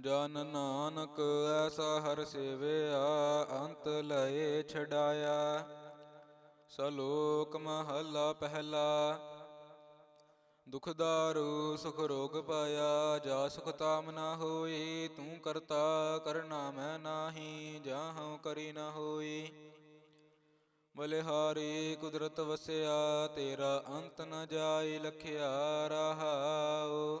ਜਨ ਨਾਨਕ ਐਸਾ ਹਰ ਸੇਵਿਆ, ਅੰਤ ਲਏ ਛਡਾਇਆ। ਸਲੋਕ ਮਹੱਲਾ ਪਹਿਲਾ, ਦੁਖ ਦਾਰੂ, ਸੁਖ ਰੋਗ ਪਾਇਆ, ਜਾ ਸੁਖ ਤਾਮ ਨਾ ਹੋਈ, ਤੂੰ ਕਰਤਾ ਕਰਨਾ ਮੈਂ ਨਾਹੀ, ਜਾਹਉ ਕਰੀ ਨਾ ਹੋਈ। ਬਲਿਹਾਰੀ ਕੁਦਰਤ ਵਸਿਆ, ਤੇਰਾ ਅੰਤ ਨ ਜਾਈ ਲਖਿਆ, ਰਹਾਉ।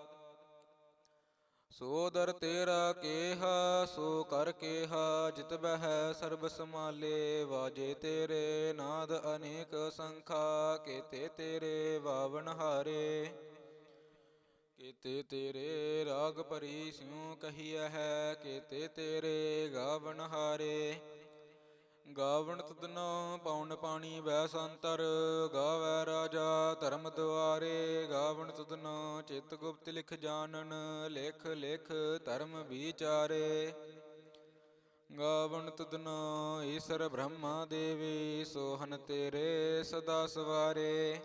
ਸੋਦਰ ਤੇਰਾ ਕੇਹਾ, ਸੋ ਕਰ ਕੇਹਾ, ਜਿਤ ਬਹਿ ਸਰਬ ਸਮਾਲੇ ਵਾਜੇ ਤੇਰੇ ਨਾਦ ਅਨੇਕ ਸੰਖਾ, ਕੇਤੇ ਤੇਰੇ ਵਾਵਨ ਹਾਰੇ। ਕੇਤੇ ਤੇਰੇ ਰਾਗ ਭਰੀ ਸਿਉ ਕਹੀਐ ਹੈ, ਕੇਤੇ ਤੇਰੇ ਗਾਵਨ ਹਾਰੇ। ਗਾਵਣ ਤੁਧਨੋ ਪੌਣ ਪਾਣੀ ਬੈ ਸੰਤਰ ਗਾਵੈ ਰਾਜਾ ਧਰਮ ਦੁਆਰੇ, ਗਾਵਣ ਤੁਧਨੋ ਚਿਤ ਗੁਪਤ ਲਿਖ ਜਾਣਨ, ਲਿਖ ਲਿਖ ਧਰਮ ਵਿਚਾਰੇ। ਗਾਵਣ ਤੁਧਨੋ ਈਸ਼ਰ ਬ੍ਰਹਮਾ ਦੇਵੀ ਸੋਹਨ ਤੇਰੇ ਸਦਾ ਸਵਾਰੇ।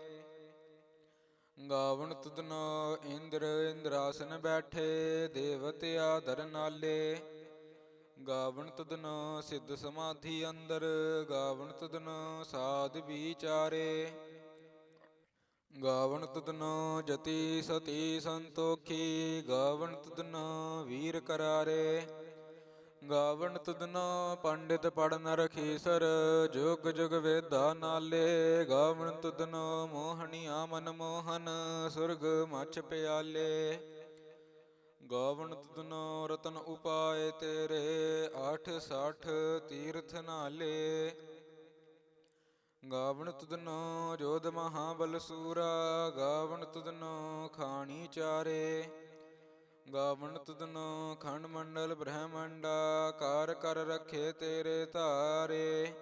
ਗਾਵਣ ਤੁਧਨੋ ਇੰਦਰ ਇੰਦਰਾਸਨ ਬੈਠੇ ਦੇਵਤਿਆ ਧਰ ਨਾਲੇ। ਗਾਵਣ ਤੁਧਨੋ ਸਿੱਧ ਸਮਾਧੀ ਅੰਦਰ, ਗਾਵਣ ਤੁਧਨੋ ਸਾਧ ਵਿਚਾਰੇ। ਗਾਵਣ ਤੁਧਨੋ ਜਤੀ ਸਤੀ ਸੰਤੋਖੀ, ਗਾਵਣ ਤੁਧਨੋ ਵੀਰ ਕਰਾਰੇ। ਗਾਵਣ ਤੁਧਨੋ ਪੰਡਿਤ ਪੜਨ ਰਖੀਸਰ, ਜੁਗ ਜੁਗ ਵੇਦਾ ਨਾਲੇ। ਗਾਵਣ ਤੁਧਨੋ ਮੋਹਣੀਆ ਮਨ ਮੋਹਨ ਸੁਰਗ ਮਛ ਪਿਆਲੇ। ਗਾਵਣ ਤੁਧਨੋ ਰਤਨ ਉਪਾਏ ਤੇਰੇ 860 ਤੀਰਥ ਨਾਲੇ। ਗਾਵਣ ਤੁਧਨੋ ਜੋਧ ਮਹਾਬਲ ਸੂਰਾ ਗਾਵਣ ਤਦਨੋ ਖਾਣੀ ਚਾਰੇ। ਗਾਵਣ ਤੁਧਨੋ ਖੰਡ ਮੰਡਲ ਬ੍ਰਹਮੰਡਾ, ਕਾਰ ਕਰ ਰਖੇ ਤੇਰੇ ਧਾਰੇ।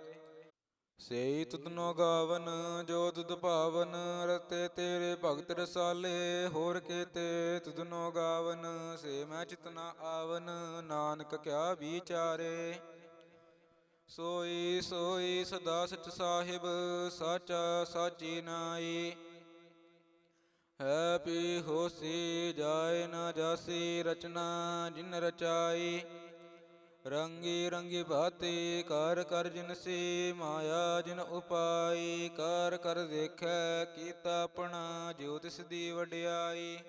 ਸੇਈ ਤੁਧਨੋ ਗਾਵਨ, ਜੋ ਤੁਧ ਭਾਵਨ ਰਤੇ ਤੇਰੇ ਭਗਤ ਰਸਾਲੇ, ਹੋਰ ਕੇਤੇ ਤੁਧਨੋ ਗਾਵਨ, ਸੇ ਮੈਂ ਚਿਤਨਾ ਆਵਨ, ਨਾਨਕ ਕਿਆ ਵਿਚਾਰੇ। ਸੋਈ ਸੋਈ ਸਦਾ ਸਚ ਸਾਹਿਬ, ਸਾਚਾ ਸਾਚੀ ਨਾਈ। ਹੈ ਪੀ ਹੋਸੀ, ਜਾਏ ਨਾ ਜਾਸੀ ਰਚਨਾ, ਜਿਨ ਰਚਾਈ। ਰੰਗੀ ਰੰਗੀ ਬਾਤੀ, ਕਰ ਕਰ ਜਿਨਸੀ ਮਾਇਆ, ਜਿਨ ਉਪਾਈ ਕਰ ਕਰ ਦੇਖੈ ਕੀਤਾ ਆਪਣਾ, ਜੋ ਤਿਸ ਦੀ ਵਡਿਆਈ।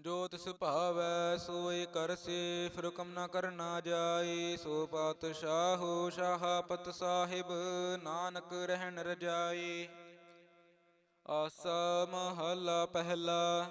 ਜੋ ਤਿਸ ਭਾਵੈ, ਸੋਏ ਕਰਸੀ ਫਿਰ ਹੁਕਮ ਨਾ ਕਰਨਾ ਜਾਈ ਸੋ ਪਾਤਸ਼ਾਹੋ, ਸ਼ਾਹਪਤ ਸਾਹਿਬ, ਨਾਨਕ ਰਹਿਣ ਰਜਾਈ ਆਸਾ ਮਹੱਲਾ ਪਹਿਲਾ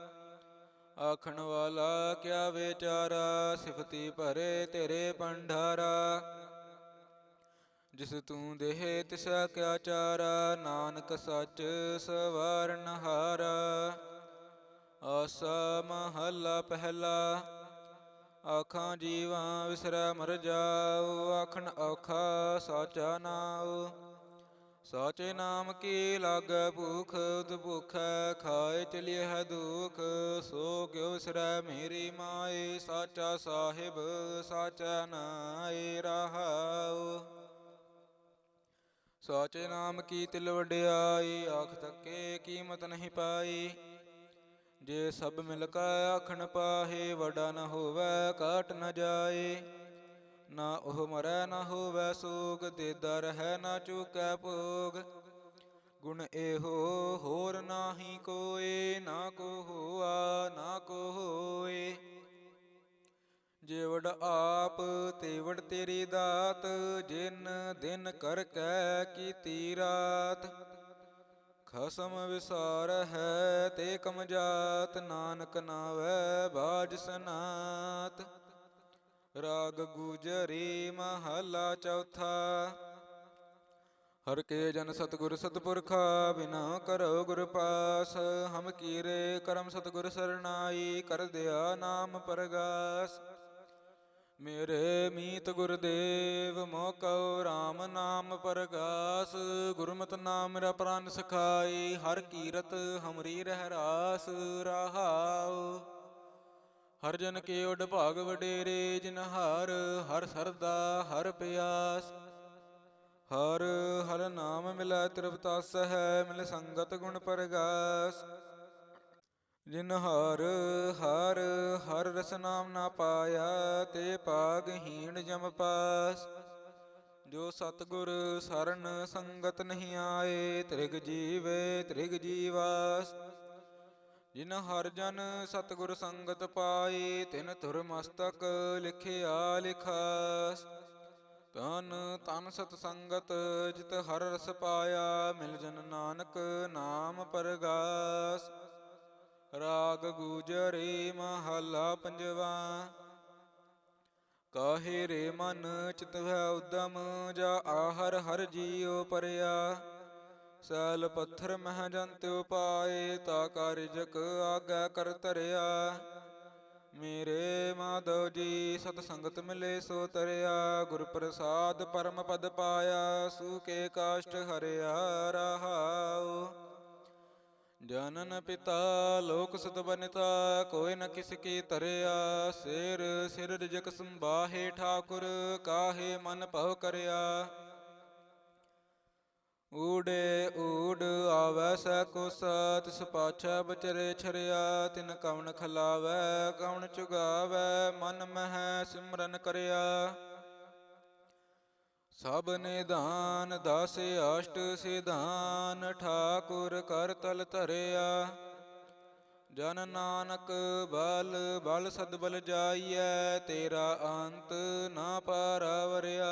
ਆਖਣ ਵਾਲਾ, ਕਿਆ ਵਿਚਾਰਾ ਸਿਫਤੀ ਭਰੇ ਤੇਰੇ ਪੰਡਾਰਾ ਜਿਸ ਤੂੰ ਦੇਹ ਤਿਸਾ ਕਿਆ ਚਾਰਾ, ਨਾਨਕ ਸੱਚ ਸਵਾਰਨ ਹਾਰਾ ਆਸਾ ਮਹੱਲਾ ਪਹਿਲਾ, ਆਖਾਂ ਜੀਵਾਂ ਵਿਸਰੈ ਮਰ ਜਾਉ ਆਖਣ ਔਖਾ ਸਾਚਾ ਨਾਉ। ਸਾਚੇ ਨਾਮ ਕੀ ਲਾਗੈ ਭੂਖ ਭੁਖੈ ਖਾਏ ਚਲਿਏ ਹੈ ਦੁਖ। ਸੋ ਕਿਉ ਵਿਸਰੈ ਮੇਰੀ ਮਾਏ, ਸਾਚਾ ਸਾਹਿਬ, ਸਾਚਾ ਨਾਏ ਰਹਾਉ। ਸਾਚੇ ਨਾਮ ਕੀ ਤਿਲ ਵਡਿਆਈ, ਆਖ ਤੱਕੇ ਕੀਮਤ ਨਹੀਂ ਪਾਈ। ਜੇ ਸਭ ਮਿਲ ਕੈ ਆਖਣ ਪਾਹੇ, ਵਡਾ ਨ ਹੋਵੈ ਕਾਟ ਨ ਜਾਏ। ਨਾ ਉਹ ਮਰੈ ਨ ਹੋਵੈ ਸੋਗ ਦੇ ਦਰ ਹੈ ਨਾ ਚੁਕੈ ਭੋਗ। ਗੁਣ ਇਹੋ ਹੋਰ ਨਾਹੀ ਕੋਏ, ਨਾ ਕੋ ਹੋਆ, ਨਾ ਕੋ ਹੋਏ। ਜੇ ਆਪ, ਤੇਵੜ ਤੇਰੀ ਦਾਤ, ਜਿਨ ਦਿਨ ਕਰ ਕੈ ਕੀਤੀ ਰਾਤ। ਖਸਮ ਵਿਸਾਰ ਹੈ ਤੇ ਕਮ ਜਾਤ, ਨਾਨਕ ਨਾਵੈ ਬਾਜ ਸਨਾਤ। ਰਾਗ ਗੁਜਰੀ ਮਹਲਾ ਚੌਥਾ। ਹਰ ਕੇ ਜਨ ਸਤਗੁਰ ਸਤਪੁਰਖਾ, ਬਿਨਾ ਕਰੋ ਗੁਰ ਪਾਸ। ਹਮ ਕੀਰੇ ਕਰਮ ਸਤਗੁਰ ਸਰਨਾਈ ਕਰ ਦਿਆ ਨਾਮ ਪਰਗਾਸ। ਮੇਰੇ ਮੀਤ ਗੁਰਦੇਵ ਮੋਕਉ RAM ਨਾਮ ਪਰਗਾਸ। ਗੁਰਮਤਿ ਨਾਮ ਮੇਰਾ ਪ੍ਰਾਨ ਸਖਾਈ, ਹਰ ਕੀਰਤ ਹਮਰੀ ਰਹਿ ਰਾਸ ਰਹਾਉ। ਹਰ ਜਨ ਕੇ ਉਡ ਭਾਗ ਵਡੇਰੇ, ਜਿਨ ਹਰ ਹਰ ਸਰਦਾ, ਹਰ ਪਿਆਸ। ਹਰ ਹਰ ਨਾਮ ਮਿਲੈ ਤ੍ਰਿਪਤਾਸ ਹੈ, ਮਿਲ ਸੰਗਤ ਗੁਣ ਪਰਗਾਸ। ਜਿਨ ਹਰ ਹਰ ਹਰ ਰਸ ਨਾਮ ਨਾ ਪਾਇਆ, ਤੇ ਪਾਗਹੀਣ ਜਮ ਪਾਸ। ਜੋ ਸਤਗੁਰ ਸਰਨ ਸੰਗਤ ਨਹੀਂ ਆਏ, ਤ੍ਰਿਗ ਜੀਵੇ ਤ੍ਰਿਗ ਜੀਵਾਸ। ਜਿਨ ਹਰ ਜਨ ਸਤਗੁਰ ਸੰਗਤ ਪਾਈ, ਤਿਨ ਧੁਰ ਮਸਤਕ ਲਿਖਿਆ ਲਿਖਾਸ। ਤਨ ਤਨ ਸਤ ਸੰਗਤ ਜਿਤ ਹਰ ਰਸ ਪਾਇਆ, ਮਿਲ ਜਨ ਨਾਨਕ ਨਾਮ ਪਰਗਾਸ। ਰਾਗ ਗੂਜਰੀ ਮਹੱਲਾ ਪੰਜਵਾ, ਕਾਹੇ ਰੇ ਮਨ ਚਿਤ ਹੈ ਉਦਮ, ਜਾ ਆਹਰ ਹਰ ਜੀਉ ਪਰਿਆ। ਸੈਲ ਪੱਥਰ ਮਹਿ ਜੰਤਿ ਪਾਏ ਤਾ ਕਾਰਜਕ ਆਗੈ ਕਰ ਧਰਿਆ। ਮੇਰੇ ਮਾਧਵ ਜੀ ਸਤ ਸੰਗਤ ਮਿਲੇ ਸੋ ਤਰਿਆ। ਗੁਰ ਪ੍ਰਸਾਦ ਪਰਮ ਪਦ ਪਾਇਆ ਸੂਕੇ ਕਾਸ਼ਟ ਹਰਿਆ ਰਹਾਉ। ਜਨਨ ਪਿਤਾ, ਲੋਕ ਸਤ ਬਨਿਤਾ, ਕੋਈ ਨ ਕਿਸ ਕੀ ਤਰਿਆ ਸਿਰ ਸਿਰ ਰਜਕ ਸੰਬਾਹੇ ਠਾਕੁਰ, ਕਾਹੇ ਮਨ ਭਉ ਕਰਿਆ। ਊੜੇ ਊੜ ਆਵੈ ਸੈ ਕੋ ਸਤ ਪਾਛੈ ਬਚਰੇ ਛਰਿਆ, ਤਿਨ ਕਵਣ ਖਲਾਵੈ, ਕਵਣ ਚੁਗਾਵੈ, ਮਨ ਮਹਿ ਸਿਮਰਨ ਕਰਿਆ। ਸਭ ਨਿਧਾਨ ਦਸ ਅਸ਼ਟ ਸਿਧਾਨ, ਠਾਕੁਰ ਕਰ ਤਲ ਧਰਿਆ। ਜਨ ਨਾਨਕ ਬਲ ਬਲ ਸਦਬਲ ਜਾਈਐ, ਤੇਰਾ ਅੰਤ ਨਾ ਪਾਰਵਰਿਆ।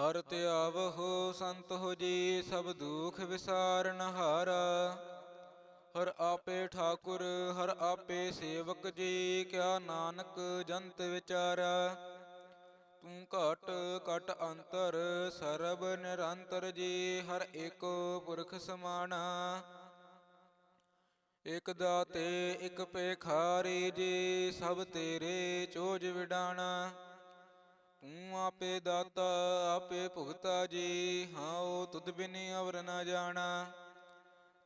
ਹਰ ਤੇ ਆਵਹੋ ਸੰਤ ਹੋ ਜੀ, ਸਭ ਦੁਖ ਵਿਸਾਰਨ ਹਾਰਾ। ਹਰ ਆਪੇ ਠਾਕੁਰ, ਹਰ ਆਪੇ ਸੇਵਕ ਜੀ, ਕਿਆ ਨਾਨਕ ਜੰਤ ਵਿਚਾਰਾ। ਤੂੰ ਘਟ ਘਟ ਅੰਤਰ, ਸਰਬ ਨਿਰੰਤਰ ਜੀ, ਹਰ ਏਕੋ ਪੁਰਖ ਸਮਾਣਾ ਇਕ ਦਾਤੇ, ਇਕ ਪੇਖਾਰੀ ਜੀ, ਸਭ ਤੇਰੇ ਚੋਜ ਵਿਡਾਣਾ ਤੂੰ ਆਪੇ ਦਾਤਾ, ਆਪੇ ਭੁਗਤਾ ਜੀ। ਹਾਉ, ਤੁਧ ਬਿਨ ਅਵਰ ਨ ਜਾਣਾ।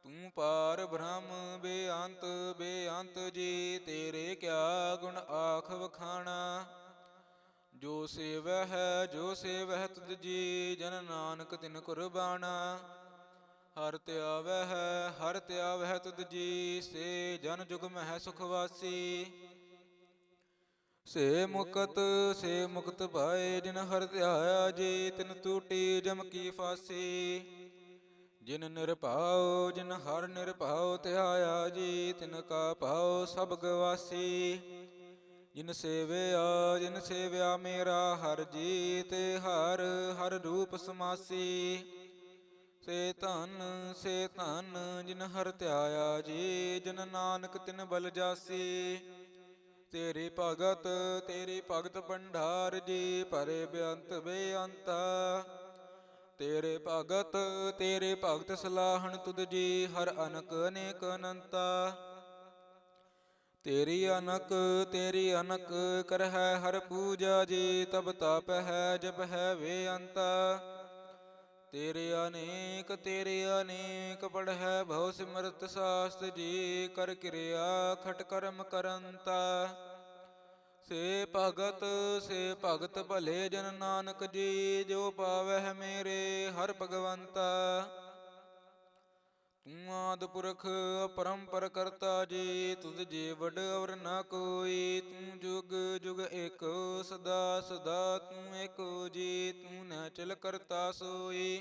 ਤੂੰ ਪਾਰ ਬ੍ਰਹਮ, ਬੇਅੰਤ ਬੇਅੰਤ ਜੀ। ਤੇਰੇ ਕਿਆ ਗੁਣ ਆਖ ਵਖਾਣਾ। ਜੋ ਸੇਵੈ ਹੈ, ਜੋ ਸੇਵੈ ਤੁਧ ਜੀ, ਜਨ ਨਾਨਕ ਤਿਨ ਕੁਰਬਾਨਾ ਹਰ ਤੇ ਆਵੈ ਹਰ ਤੇ ਆਵੈ ਹੈ ਤੁਧ ਜੀ, ਸੇ ਜਨ ਜੁਗ ਮਹਿ ਸੁਖ ਵਾਸੀ। ਸੇ ਮੁਕਤ ਸੇ ਮੁਕਤ ਪਾਏ ਜਿਨ ਹਰ ਧਿਆਇਆ ਜੀ, ਤਿਨ ਟੂਟੀ ਜਮ ਕੀ ਫਾਸੀ। ਜਿਨ ਨਿਰਭਉ, ਜਿਨ ਹਰ ਨਿਰਭਉ, ਧਿਆਇਆ ਜੀ, ਤਿਨ ਕਾ ਭਾਉ, ਸਭ ਗਵਾਸੀ। ਜਿਨ ਸੇਵਿਆ ਜਿਨ ਸੇਵਿਆ ਮੇਰਾ ਹਰ ਜੀ ਤੇ ਹਰ ਹਰ ਰੂਪ ਸਮਾਸੀ। ਸੇ ਧਨ ਸੇ ਧਨ, ਜਿਨ ਹਰ ਧਿਆਇਆ ਜੀ, ਜਿਨ ਨਾਨਕ ਤਿਨ ਬਲ ਜਾਸੀ। ਤੇਰੀ ਭਗਤ ਤੇਰੀ ਭਗਤ ਭੰਡਾਰ ਜੀ, ਭਰੇ ਬੇਅੰਤ ਬੇਅੰਤਾ। ਤੇਰੇ ਭਗਤ ਤੇਰੇ ਭਗਤ ਸਲਾਹਣ ਤੁਧ ਜੀ, ਹਰ ਅਨਕ ਅਨੇਕ ਅਨੰਤਾ। ਤੇਰੀ ਅਨਕ ਤੇਰੀ ਅਨਕ ਕਰਹਿ ਹਰ ਪੂਜਾ ਜੀ, ਤਬ ਤਪ ਹੈ ਜਬ ਹੈ ਵੇ ਅੰਤਾ ਤੇਰੇ ਅਨੇਕ ਤੇਰੇ ਅਨੇਕ ਪੜ੍ਹੈ ਭਉ ਸਿਮਰਤ ਸਾਸਤ ਜੀ, ਕਰ ਕਿਰਿਆ ਖਟ ਕਰਮ ਕਰੰਤਾ। ਸੇ ਭਗਤ ਸੇ ਭਗਤ ਭਲੇ ਜਨ ਨਾਨਕ ਜੀ, ਜੋ ਪਾਵਹਿ ਮੇਰੇ ਹਰ ਭਗਵੰਤਾ। ਤੂੰ ਆਦ ਪੁਰਖ ਅਪਰੰਪਰ ਕਰਤਾ ਜੀ, ਤੁਧ ਜੇ ਵਡ ਅਵਰ ਨਾ ਕੋਈ, ਤੂੰ ਜੁਗ ਜੁਗ ਏਕ, ਸਦਾ ਸਦਾ ਤੂੰ ਏਕੋ ਜੀ, ਤੂੰ ਨ ਚਲ ਕਰਤਾ ਸੋਈ।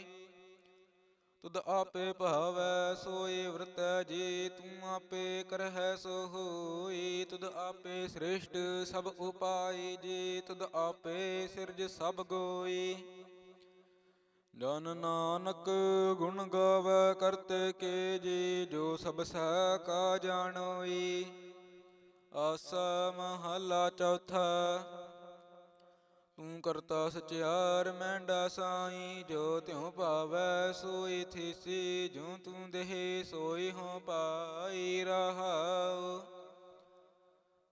ਤੁਧ ਆਪੇ ਭਾਵੈ ਸੋਏ ਵਰਤੈ ਜੀ, ਤੂੰ ਆਪੇ ਕਰਹਿ ਸੋ ਹੋਈ ਤੁਧ ਆਪੇ ਸ੍ਰੇਸ਼ਟ ਸਭ ਉਪਾਈ ਜੀ, ਤੁਧ ਆਪੇ ਸਿਰਜ ਸਭ ਗੋਈ। ਜਨ ਨਾਨਕ ਗੁਣ ਗਾਵੇ ਕਰਤੇ ਕੇ ਜੀ, ਜੋ ਸਭ ਸਹਿ ਕਾ ਜਾਣੋਈ। ਆਸਾ ਮਹਲਾ ਚੌਥਾ, ਤੂੰ ਕਰਤਾ ਸਚਿਆਰ ਮੈਂਡਾ ਸਾਈ, ਜੋ ਤਿਉ ਭਾਵੈ ਸੋਈ ਥੀਸੀ ਜੋ ਤੂੰ ਦੇਹ ਸੋਈ ਹੋ ਪਾਈ ਰਹਾਉ।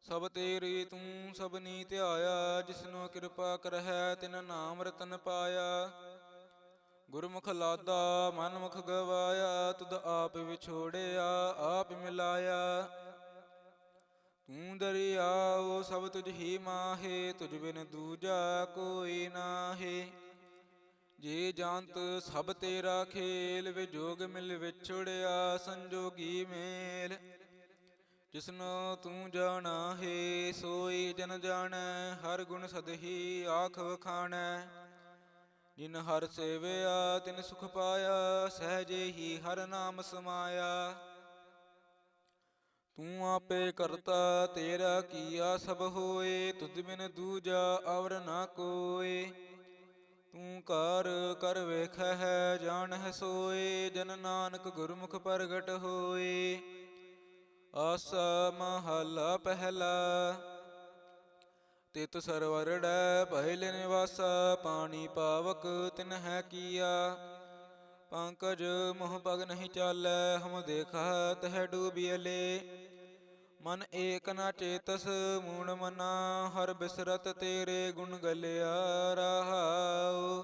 ਸਭ ਤੇਰੀ ਤੂੰ ਸਭਨੀ ਧਿਆਇਆ, ਜਿਸਨੂੰ ਕਿਰਪਾ ਕਰਹਿ ਤਿਨ ਨਾਮ ਰਤਨ ਪਾਇਆ। ਗੁਰਮੁਖ ਲਾਦਾ, ਮਨਮੁਖ ਗਵਾਇਆ, ਤੁਧ ਆਪ ਵਿਛੋੜਿਆ, ਆਪ ਮਿਲਾਇਆ। ਤੂੰ ਦਰਿਆਓ ਸਭ ਤੁਝ ਹੀ ਮਾਹੇ, ਤੁਝ ਬਿਨ ਦੂਜਾ ਕੋਈ ਨਾਹੀ। ਜੇ ਜਾਣਤ ਸਭ ਤੇਰਾ ਖੇਲ ਵਿਜੋਗ ਮਿਲ ਵਿਛੜਿਆ ਸੰਜੋਗੀ ਮੇਲ। ਜਿਸਨੂੰ ਤੂੰ ਜਾਣਾ ਹੈ, ਸੋਈ ਜਨ ਜਾਣੈ, ਹਰ ਗੁਣ ਸਦਹੀ ਆਖ ਵਖਾਣੈ। ਜਿਨ ਹਰ ਸੇਵਿਆ, ਤਿਨ ਸੁਖ ਪਾਇਆ, ਸਹਜੇ ਹੀ ਹਰ ਨਾਮ ਸਮਾਇਆ। ਤੂੰ ਆਪੇ ਕਰਤਾ, ਤੇਰਾ ਕੀਆ ਸਭ ਹੋਏ, ਤੁਧ ਬਿਨ ਦੂਜਾ ਅਵਰ ਨਾ ਕੋਏ। ਤੂੰ ਕਰ ਕਰ ਵੇਖੈ ਜਾਣਹਿ ਸੋਏ, ਜਨ ਨਾਨਕ ਗੁਰਮੁਖ ਪ੍ਰਗਟ ਹੋਏ। ਆਸਾ ਮਹਲਾ ਪਹਿਲਾ ਤਿਤ ਸਰਵਰੜੈ, ਪਹਿਲ ਨਿਵਾਸਾ, ਪਾਣੀ ਪਾਵਕ ਤਿਨ ਹੈ ਕੀਆ। ਪੰਕਜ ਮੋਹ ਪਗ ਨਹੀਂ ਚਾਲੈ, ਹਮ ਦੇਖਾ ਤਹਿ ਡੂਬੀਲੇ ਮਨ ਏਕ ਨਾ ਚੇਤਸ ਮੂਣ ਮਨਾ, ਹਰ ਬਿਸਰਤ ਤੇਰੇ ਗੁਣ ਗਲਿਆ, ਰਹਾਉ।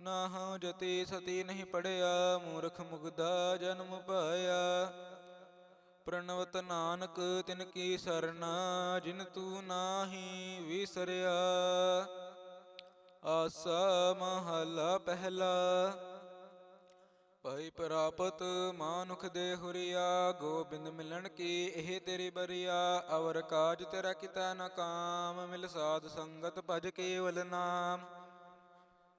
ਨਾ ਹਉ ਜਤੀ ਸਤੀ ਨਹੀਂ ਪੜਿਆ, ਮੂਰਖ ਮੁਗਦਾ ਜਨਮ ਪਾਇਆ। ਪ੍ਰਣਵਤ ਨਾਨਕ ਤਿਨ ਕੀ ਸਰਨਾ ਜਿਨ ਤੂੰ ਨਾਹੀ ਵਿਸਰਿਆ। ਆਸਾ ਮਹਲਾ ਪਹਿਲਾ, ਭਈ ਪ੍ਰਾਪਤ ਮਾਨੁਖ ਦੇ ਹੁਰੀਆ, ਗੋਬਿੰਦ ਮਿਲਣ ਕੀ ਇਹ ਤੇਰੀ ਬਰੀਆ। ਅਵਰ ਕਾਜ ਤੇਰਾ ਕਿਤਾ ਨ ਕਾਮ, ਮਿਲ ਸਾਧ ਸੰਗਤ ਭਜ ਕੇਵਲ ਨਾਮ।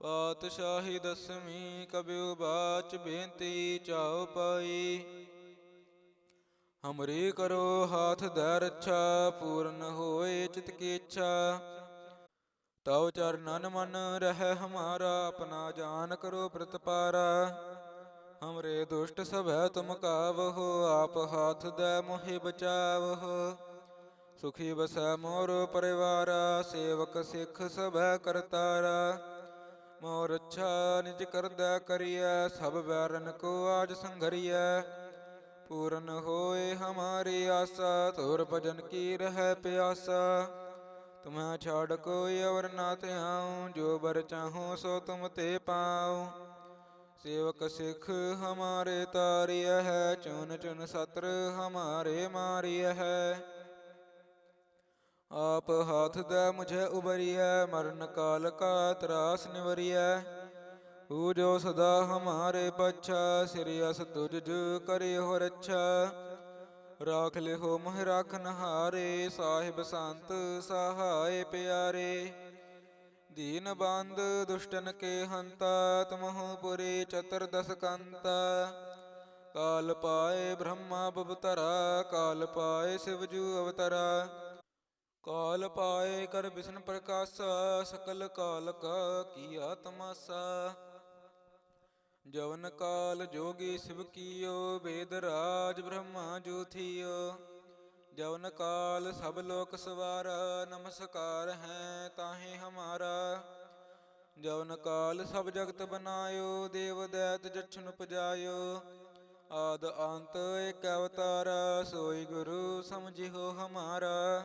ਪਾਤਸ਼ਾਹੀ ਦਸਮੀ ਕਬਿਉ ਬਾਚ ਬੇਨਤੀ ਚਾਉ ਪਾਈ। ਹਮਰੀ ਕਰੋ ਹਾਥ ਧੈ ਰੱਛਾ, ਪੂਰਨ ਹੋਏ ਚਿਤ ਕੀ ਇੱਛਾ। ਤਉ ਚਰਨਨ ਮਨ ਰਹਿ ਹਮਾਰਾ, ਆਪਣਾ ਜਾਨ ਕਰੋ ਪ੍ਰਤਪਾਰਾ। ਹਮਰੇ ਦੁਸ਼ਟ ਸਭੈ ਤੁਮ ਕਾਵਹੋ, ਆਪ ਹਾਥ ਦੇ ਮੋਹਿ ਬਚਾਵਹੋ। ਸੁਖੀ ਬਸੈ ਮੋਰ ਪਰਿਵਾਰਾ, ਸੇਵਕ ਸਿੱਖ ਸਭੈ ਕਰਤਾਰਾ। ਮੋਰ ਅੱਛਾ ਨਿਜ ਕਰਦਾ ਕਰੀਐ, ਸਭ ਵੈਰਨ ਕੋ ਆਜ ਸੰਘਰੀਐ। ਪੂਰਨ ਹੋਏ ਹਮਾਰੀ ਆਸਾ ਤੋਰ ਭਜਨ ਕੀ ਰਹਿ ਪਿਆਸਾ। ਤੁਮੈ ਛਾੜ ਕੋਈ ਅਵਰ ਨਾ ਧਿਆਉ, ਜੋ ਬਰ ਚਾਹੋ ਸੋ ਤੁਮ ਤੇ ਪਾਉ। ਸੇਵਕ ਸਿੱਖ ਹਮਾਰੇ ਤਾਰਿਆ ਹੈ ਚੁਨ ਚੁਨ ਸਤਰ ਹਮਾਰੇ ਮਾਰਿਆ ਹੈ। ਆਪ ਹਾਥ ਦਾ ਮੁਝੇ ਉਬਰੀਐ, ਮਰਨ ਕਾਲ ਕਾ ਤਰਾਸ ਨਿਵਰੀਐ। ਹੂ ਜੋ ਸਦਾ ਹਮਾਰੇ ਪਛਾ, ਸਿਰਿ ਅਸ ਤੁਜ ਜੁ ਕਰਿ ਹੋ ਰੱਛਾ। ਰਾਖ ਲਿਹੋ ਮਹਿ ਰਾਖਨ ਹਾਰੇ ਸਾਹਿਬ ਸੰਤ ਸਹਾਏ ਪਿਆਰੇ। ਦੀਨ ਬੰਦ ਦੁਸ਼ਟਨ ਕੇ ਹੰਤਾ, ਤੁਮਹੁ ਪੁਰੀ ਚਤੁਰਦਸ ਕੰਤਾ। ਕਾਲ ਪਾਏ ਬ੍ਰਹਮਾ ਬਵਤਰਾ, ਕਾਲ ਪਾਏ ਸਿਵਜੂ ਅਵਤਰਾ। ਕਾਲ ਪਾਏ ਕਰ ਬਿਸ਼ਨ ਪ੍ਰਕਾਸ਼, ਸਕਲ ਕਾਲ ਕਾ ਕੀਆ ਤਮਾਸਾ ਜਵਨ ਕਾਲ ਜੋਗੀ ਸਿਵ ਕੀਓ, ਵੇਦ ਰਾਜ ਬ੍ਰਹਮਾ ਜੂਥੀਓ। ਜਵਨ ਕਾਲ ਸਭ ਲੋਕ ਸਵਾਰਾ, ਨਮਸਕਾਰ ਹੈ ਤਾਹੇ ਹਮਾਰਾ। ਜਵਨ ਕਾਲ ਸਭ ਜਗਤ ਬਨਾਇਓ, ਦੇਵ ਦੈਤ ਜਛਨ ਉਪਜਾਇਓ। ਆਦ ਅੰਤ ਏਕ ਅਵਤਾਰ, ਸੋਈ ਗੁਰੂ ਸਮਝਿਓ ਹਮਾਰਾ।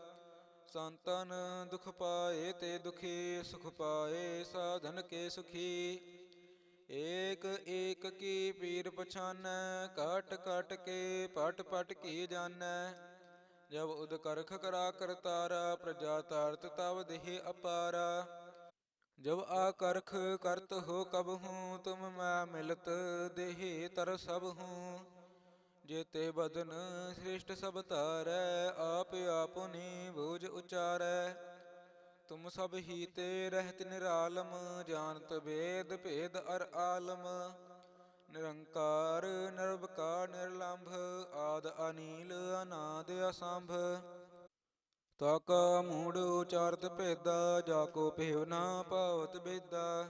ਸੰਤਨ ਦੁਖ ਪਾਏ ਤੇ ਦੁਖੀ, ਸੁਖ ਪਾਏ ਸਾਧਨ ਕੇ ਸੁਖੀ। ਏਕ ਏਕ ਕੀ ਪੀਰ ਪਛਾਨੈ ਕਟ ਕਟ ਕੇ ਪਟ ਪਟ ਕੀ ਜਾਣੈ ਜਬ ਉਦ ਕਰਖ ਕਰਾ ਕਰਤਾਰਾ ਪ੍ਰਜਾ ਤਾਰਤ ਤਵ ਦੇਹ ਅਪਾਰਾ। ਜਬ ਆ ਕਰਖ ਕਰਤ ਹੋ ਕਬ ਹੂੰ, ਤੁਮ ਮੈਂ ਮਿਲਤ ਦੇਹ ਤਰ ਸਭ ਹੂੰ। ਜੇਤੇ ਬਦਨ ਸ੍ਰਿਸ਼ਟ ਸਭ ਤਾਰੈ ਆਪ ਆਪੁਨੀ ਉਚਾਰੈ, ਤੁਮ ਸਭ ਹੀ ਤੇ ਰਹਿਤ ਨਿਰਾਲਮ, ਜਾਣਤ ਵੇਦ ਭੇਦ ਅਰ ਆਲਮ। ਨਿਰੰਕਾਰ ਨਿਰਭਕਾਰ ਨਿਰਲੰਭ, ਆਦ ਅਨੀਲ, ਅਨਾਦ ਅਸੰਭ। ਤਾਕਾ ਮੂੜ ਉਚਾਰਤ ਭੇਦਾ, ਜਾ ਕੋ ਭੇਵ ਨਾ ਪਾਵਤ ਬੇਦਾ।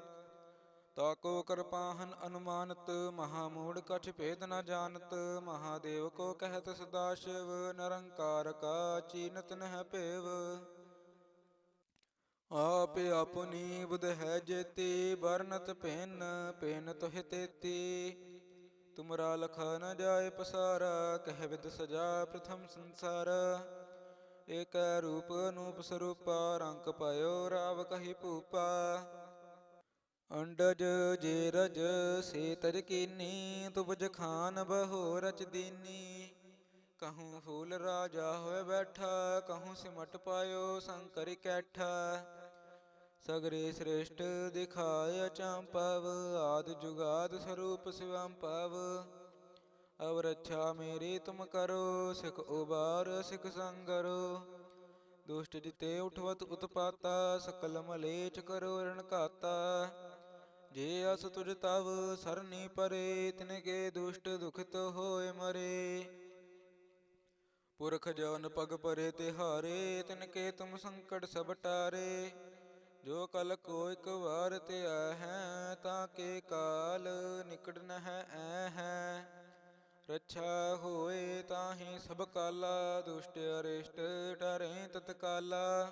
ਤਾਕੋ ਕਰਪਾਹਨ ਅਨੁਮਾਨਤ, ਮਹਾ ਮੂੜ ਕਛ ਭੇਦ ਨ ਜਾਣਤ, ਮਹਾਦੇਵ ਕੋ ਕਹਿਤ ਸਦਾ ਸ਼ਿਵ, ਨਿਰੰਕਾਰ ਕਾ ਚੀਨਤ ਨਹਿ ਭੇਵ। ਆਪ ਆਪਣੀ ਬੁਧ ਹੈ ਜੇਤੀ, ਵਰਨਤ ਪੈਨ ਪੈਨ ਤੋਹਿ ਤੇਤੀ। ਤੁਮਰਾ ਲਖਾ ਨ ਜਾਏ ਪਸਾਰਾ, ਕਹਿ ਵਿਦ ਸਜਾ ਪ੍ਰਥਮ ਸੰਸਾਰ। ਏਕ ਰੂਪ ਅਨੂਪ ਸਰੂਪਾ, ਰੰਗ ਪਾਇਓ ਰਾਵ ਕਹੀ ਭੂਪਾ। ਅੰਡਜ ਜੇਰਜ ਸੇ ਤਜ ਕੀਨੀ ਤੁਪਜ ਖਾਨ ਬਹੁ ਰਚ ਦੀਨੀ ਕਹੂੰ ਫੂਲ ਰਾਜਾ ਹੋਏ ਬੈਠਾ, ਕਹੂੰ ਸਿਮਟ ਪਾਇਓ ਸੰਕਰ ਕੈਠਾ। ਸਗਰੇ ਸ੍ਰੇਸ਼ਟ ਦਿਖਾਇ ਚੰਪਵ ਆਦ ਜੁਗਾਦ ਸਰੂਪ ਸਿਵੰ ਪਵ ਅਵ ਰੱਛਾ ਮੇਰੀ ਤੁਮ ਕਰੋ, ਸਿਖ ਉਬਾਰ, ਸਿਖ ਸੰਗਰੋ। ਦੁਸ਼ਟ ਜਿਤੇ ਉਠਵਤ ਉਤਪਾਤਾ, ਸਕਲ ਮਲੇਚ ਕਰੋ ਰਣ ਘਾਤਾ ਜੇ ਅਸ ਤੁਜ ਤਵ ਸਰਨੀ ਪਰੇ, ਤਿਨਕੇ ਦੁਸ਼ਟ ਦੁਖਿਤ ਹੋਏ ਮਰੇ। ਪੁਰਖ ਜਨ ਪਗ ਪਰੇ ਤਿਹਾਰੇ, ਤਿਨਕੇ ਤੁਮ ਸੰਕਟ ਸਭ ਟਾਰੇ। ਜੋ ਕਲ ਕੋ ਇਕ ਵਾਰ ਤੇ ਹੈ, ਤਾਂ ਕੇ ਕਾਲ ਨਿਕਟ ਨ ਹੈ ਐ ਹੈ। ਰੱਛਾ ਹੋਏ ਤਾਹੀ ਸਭ ਕਾਲਾ, ਦੁਸ਼ਟ ਅਰਿਸ਼ਟ ਟਰੇ ਤਤਕਾਲਾ।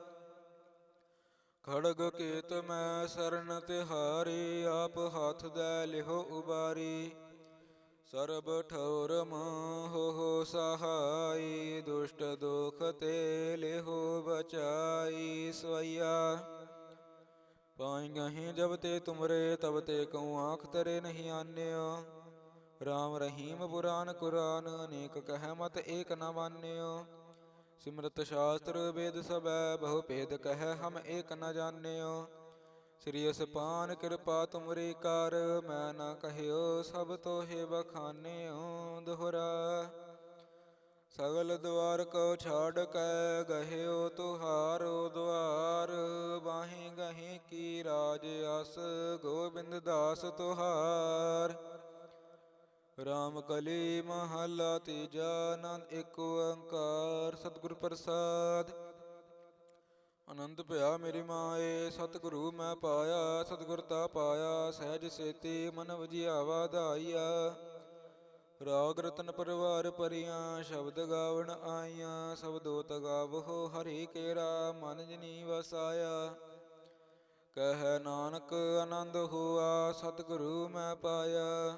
ਖੜਗ ਕੇਤ ਮੈਂ ਸਰਨ ਤਿਹਾਰੀ, ਆਪ ਹੱਥ ਦੇ ਲਿਹੋ ਉਬਾਰੀ। ਸਰਬ ਠੌਰ ਮੋਹ ਹੋ ਸਹਾਈ, ਦੁਸ਼ਟ ਦੋਖ ਤੇ ਲਿਹੋ ਬਚਾਈ ਸਵਈਆ। ਪਾਈ ਗਹੀਂ ਜਬ ਤੇ ਤੁਮਰੇ, ਤਬ ਤੇ ਕਉ ਆਖ ਤਰੇ ਨਹੀਂ ਆਨਿਓ। ਰਾਮ ਰਹੀਮ ਪੁਰਾਨ ਕੁਰਾਨ, ਅਨੇਕ ਕਹਿ ਮਤ ਏਕ ਨਾ ਮਾਨਿਓ। ਸਿਮਰਤ ਸ਼ਾਸਤਰ ਵੇਦ ਸਬੈ ਬਹੁ ਭੇਦ ਕਹਿ ਹਮ ਏਕ ਨ ਜਾਣਿਓ। ਸ੍ਰੀ ਅਸਪਾਨ ਕਿਰਪਾ ਤੁਮਰੀ ਕਰ, ਮੈਂ ਨਾ ਕਹਿਓ ਸਭ ਤੋਹੇ ਬਖਾਨਿਓ ਦੁਹਰਾ। ਸਗਲ ਦੁਆਰ ਕੋ ਛਾੜ ਕੇ, ਗਹਿਓ ਤੁਹਾਰੋ ਦੁਆਰ ਬਾਹੀ ਗਹੀ ਕੀ ਰਾਜ ਅਸ ਗੋਬਿੰਦ ਦਾਸ ਤੁਹਾਰ। ਰਾਮ ਕਲੀ ਮਹੱਲਾ ਤੀਜਾ ਆਨੰਦ ਏਕ ਓੰਕਾਰ ਸਤਿਗੁਰ ਪ੍ਰਸਾਦ। ਆਨੰਦ ਭਇਆ ਮੇਰੀ ਮਾਏ, ਸਤਿਗੁਰੂ ਮੈਂ ਪਾਇਆ, ਸਤਿਗੁਰ ਤਾ ਪਾਇਆ, ਸਹਿਜ ਸੇਤੀ ਮਨ ਵਜਿਆਵਾ ਧਾਈਆ ਰਾਗ ਰਤਨ ਪਰਿਵਾਰ ਪਰੀਆਂ ਸ਼ਬਦ ਗਾਵਣ ਆਈਆਂ ਸਬਦੋ ਤਗਾਵੋ ਹਰੀ ਕੇਰਾ, ਮਨ ਜਨੀ ਵਸਾਇਆ। ਕਹਿ ਨਾਨਕ ਆਨੰਦ ਹੋਆ, ਸਤਿਗੁਰੂ ਮੈਂ ਪਾਇਆ।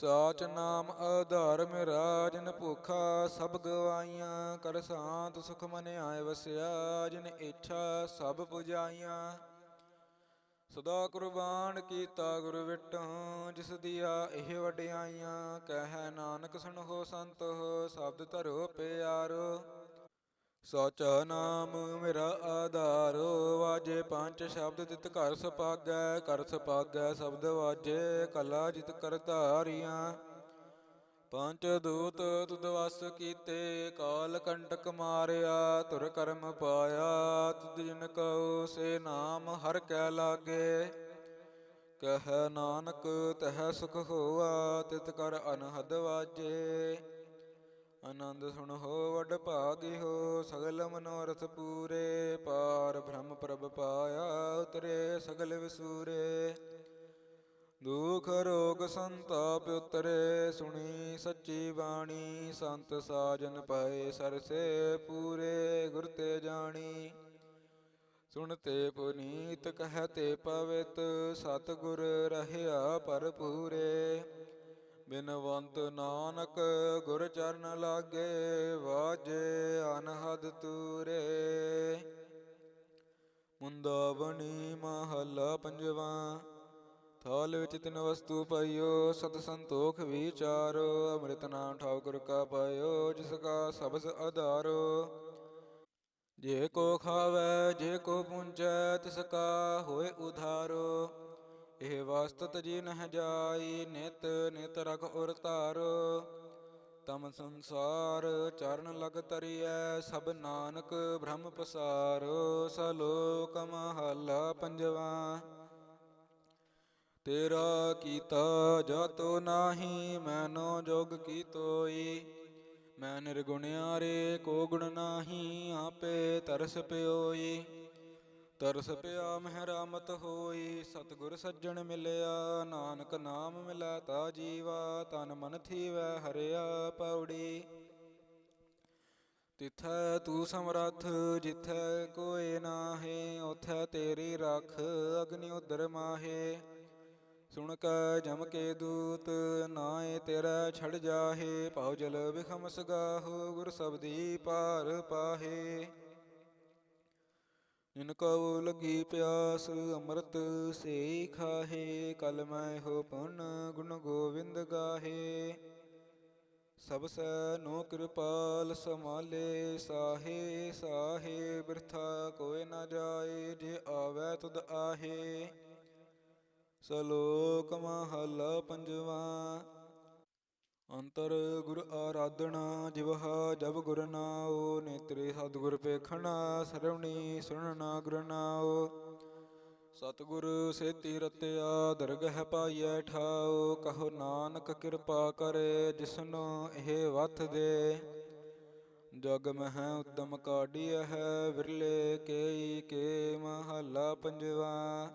ਸਾਚ ਨਾਮ ਆਧਾਰ ਮੇਰਾ ਜਿਨ ਭੁਖਾ, ਸਭ ਗਵਾਈਆਂ ਕਰ ਸਾਂਤ ਸੁਖ ਮਨ ਆਏ ਵਸਿਆ, ਜਿਨ ਇੱਛਾ ਸਭ ਪੁਜਾਈਆਂ। ਸਦਾ ਕੁਰਬਾਨ ਕੀਤਾ ਗੁਰ ਵਿਟੋਂ ਜਿਸ ਦੀਆ ਇਹ ਵਡਿਆਈਆਂ, ਕਹਿ ਨਾਨਕ ਸੁਣ ਹੋ ਸੰਤ ਹੋ ਸ਼ਬਦ ਧਰੋ ਪਿਆਰੋ। ਸਚ ਨਾਮ ਮੇਰਾ ਆਧਾਰੋ, ਵਾਜੇ ਪੰਜ ਸ਼ਬਦ ਤਿਤ ਘਰ ਸਪਾਗੈ ਕਰ ਸਪਾਗੈ ਸ਼ਬਦ ਵਾਜੇ, ਕਲਾ ਜਿਤ ਕਰ ਧਾਰੀਆਂ। ਪੰਜ ਦੂਤ ਤੁਧ ਵਸ ਕੀਤੇ, ਕਾਲ ਕੰਟਕ ਮਾਰਿਆ ਤੁਰ ਕਰਮ ਪਾਇਆ। ਤੁਧ ਜਿਨ ਕਉ, ਸੇ ਨਾਮ ਹਰ ਕੈ ਲਾਗੇ। ਕਹਿ ਨਾਨਕ, ਤਹ ਸੁਖ ਹੋਆ, ਤਿਤ ਕਰ ਅਨਹਦ ਵਾਜੇ। ਆਨੰਦ ਸੁਣ ਹੋ, ਵਡ ਭਾਗੀ ਹੋ, ਸਗਲ ਮਨੋਰਥ ਪੂਰੇ। ਪਾਰ ਬ੍ਰਹਮ ਪ੍ਰਭ ਪਾਇਆ, ਉਤਰੇ ਸਗਲ ਵਿਸੂਰੇ। ਦੁਖ ਰੋਗ ਸੰਤਾਪ ਉਤਰੇ, ਸੁਣੀ ਸੱਚੀ ਬਾਣੀ। ਸੰਤ ਸਾਜਨ ਪਾਏ ਸਰਸੇ ਪੂਰੇ, ਗੁਰ ਤੇ ਜਾਣੀ। ਸੁਣਤੇ ਪੁਨੀਤ ਕਹਤੇ ਪਵਿੱਤ, ਸਤਿਗੁਰ ਰਹਿਆ ਭਰਪੂਰੇ। ਬਿਨਵੰਤ ਨਾਨਕ ਗੁਰ ਚਰਨ ਲਾਗੇ ਵਾਜੇ ਅਨਹਦ ਤੂਰੇ। ਮੁੰਦਾਵਣੀ ਮਹੱਲਾ ਪੰਜਵਾ, ਥਾਲ ਵਿੱਚ ਤਿੰਨ ਵਸਤੂ ਪਾਇਓ, ਸਤ ਸੰਤੋਖ ਵਿਚਾਰੋ, ਅੰਮ੍ਰਿਤ ਨਾਮ ਠਾਕੁਰ ਕਾ ਪਾਇਓ, ਜਿਸ ਕਾ ਸਬਸ ਆਧਾਰੋ ਜੇ ਕੋ ਖਾਵੇ, ਜੇ ਕੋ ਪੁੰਚੈ ਤਿਸ ਕਾ ਹੋਏ ਉਧਾਰੋ। ਇਹ ਵਸਤਤ ਜੀ ਨਹ ਜਾਈ ਨਿਤ ਨਿਤ ਰਖ ਉਰ ਧਾਰੋ, ਤਮ ਸੰਸਾਰ ਚਰਨ ਲਗ ਤਰੀਐ, ਸਭ ਨਾਨਕ ਬ੍ਰਹਮ ਪਸਾਰੋ, ਸਲੋਕ ਮਹੱਲਾ ਪੰਜਵਾ। ਤੇਰਾ ਕੀਤਾ ਜਾਤੋ ਨਾਹੀ, ਮੈਨੋ ਜੋਗ ਕੀ ਤੋਈ ਮੈਂ ਨਿਰਗੁਣਿਆ ਰੇ ਕੋ ਗੁਣ ਨਾਹੀ, ਆਪੇ ਤਰਸ ਪਿਓਈ। ਤਰਸ ਪਿਆ ਮਹਿ ਰਾਮਤ ਹੋਈ, ਸਤਿਗੁਰ ਸੱਜਣ ਮਿਲਿਆ, ਨਾਨਕ ਨਾਮ ਮਿਲੈ ਤਾ ਜੀਵਾ, ਤਨ ਮਨ ਥੀਵੈ ਹਰਿਆ ਪੌੜੀ ਤਿਥੈ ਤੂੰ ਸਮਰੱਥ, ਜਿਥੈ ਕੋਏ ਨਾਹੀ ਉਥੈ ਤੇਰੀ ਰਖ, ਅਗਨੀ ਉਦਰ ਮਾਹੇ। ਸੁਣ ਕੈ ਜਮ ਕੇ ਦੂਤ ਨਾਏ ਤੇਰਾ ਛੜ ਜਾਹੇ, ਭਉ ਜਲ ਵਿਖਮ ਸਗਾਹੋ, ਗੁਰ ਸਬਦੀ ਪਾਰ ਪਾਹੇ। ਜਿਨ ਕਉ ਲਗੀ ਪਿਆਸ ਅੰਮ੍ਰਿਤ ਸੇ ਖਾਹੇ ਕਲ ਮੈਂ ਹੋ ਪੁਨ ਗੁਣ ਗੋਵਿੰਦ ਗਾਹੇ। ਸਭ ਸੈ ਨੋ ਕਿਰਪਾਲ ਸਮਾਲੇ ਸਾਹੇ ਸਾਹੇ ਬਿਰਥਾ ਕੋਇ ਨਾ ਜਾਏ, ਜੇ ਆਵੈ ਤੁਧ ਆਹੇ। ਸਲੋਕ ਮਹੱਲਾ ਪੰਜਵਾ ਅੰਤਰ ਗੁਰ ਆਰਾਧਨਾ ਜਿਵਹਾ ਜਬ ਗੁਰ ਨਾਉ, ਨੇਤਰੇ ਸਤਿਗੁਰ ਪੇਖਣਾ ਸਰਵਣੀ ਸੁਣਨਾ ਗੁਰ ਨਾਉ। ਸਤਿਗੁਰ ਸੇਤੀ ਰਤਿਆ, ਦਰਗਹ ਪਾਈਐ ਠਾਉ, ਕਹੋ ਨਾਨਕ ਕਿਰਪਾ ਕਰੇ, ਜਿਸਨੋ ਇਹ ਵਥ ਦੇ। ਜਗ ਮਹਿ ਉਦਮ ਕਾਢੀਐ ਹੈ, ਵਿਰਲੇ ਕੇਈ ਕੇ ਮਹੱਲਾ ਪੰਜਵਾ।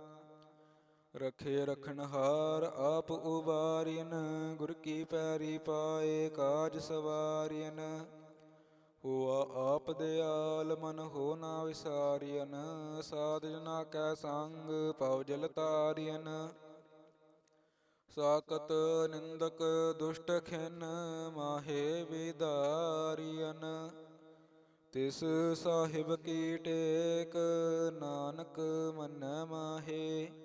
ਰਖੇ ਰਖਣ ਹਾਰ ਆਪ ਉਬਾਰੀਨ, ਗੁਰ ਕੀ ਪੈਰੀ ਪਾਏ ਕਾਜ ਸਵਾਰੀਨ। ਹੋਆ ਆਪ ਦਿਆਲ ਮਨ ਹੋ ਨਾ ਵਿਸਾਰੀਨ, ਸਾਧ ਜਨਾ ਕੈ ਸੰਗ ਪਉ ਜਲ ਤਾਰੀਨ ਸਾਕਤ ਨਿੰਦਕ ਦੁਸ਼ਟ ਖਿਨ, ਮਾਹੇ ਵਿਦਾਰੀਨ। ਤਿਸ ਸਾਹਿਬ ਕੀ ਟੇਕ, ਨਾਨਕ ਮਨ ਮਾਹੇ।